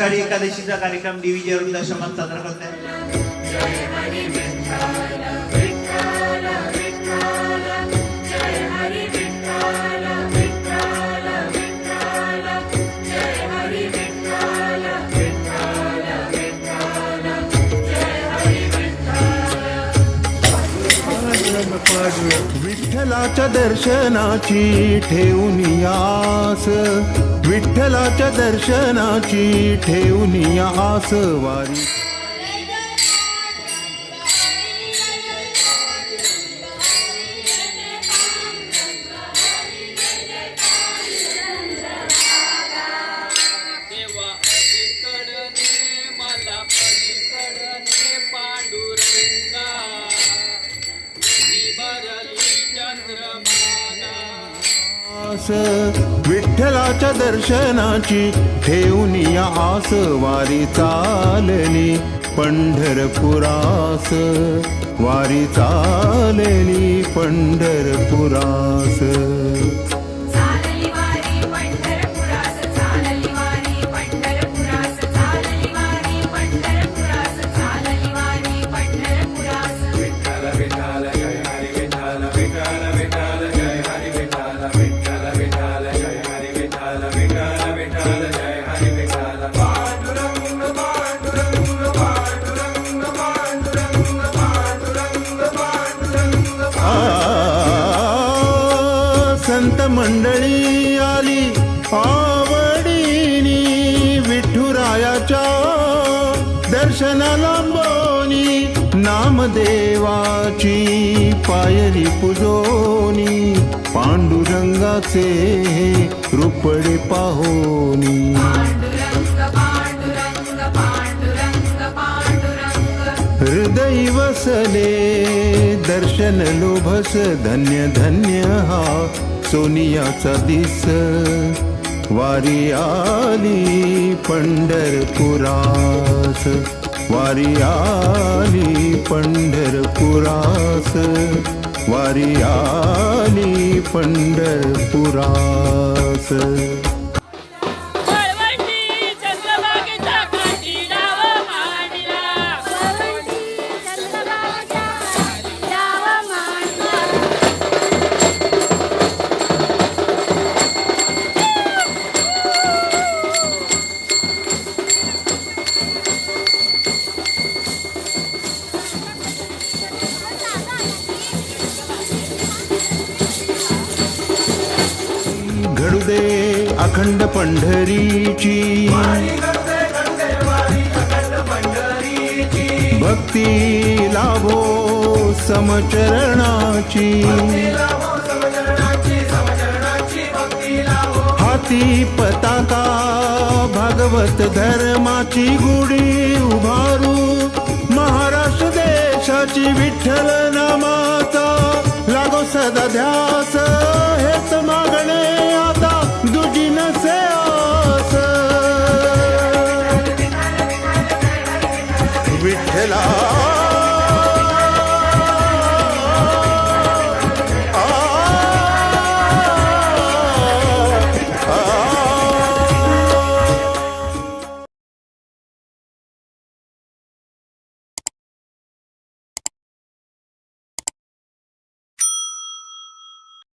आषाढी एकादशीचा कार्यक्रम डीव्हीजे वृद्धाश्रमात साजरा करताय विठ्ठलाच्या दर्शनाची ठेवून आस विठ्ठलाच्या दर्शनाची ठेवून आस वारी. आस विठ्ठलाच्या दर्शनाची ठेवून आस वारी चालली. पंढरपुरास वारी चालली पंढरपुरास. संत मंडळी आली. आवडीनी विठुरायाच्या दर्शनाला बोनी नामदेवाची पायरी पुजोनी पांडुरंगाचे रुपडे पाहोनी. हृदय वसले दर्शन लोभस धन्य धन्य हा सोनियाचा दिस. वारी आली पंढरपुरास. वारी आली पंढरपुरास. वारी आली पंढरपुरास. अखंड पंढरीची. भक्ती लाभो समचरणाची. हाती पताका भागवत धर्माची गुढी उभारू. महाराष्ट्र देशाची विठ्ठल नामाचा लागो सदा ध्यास மேலா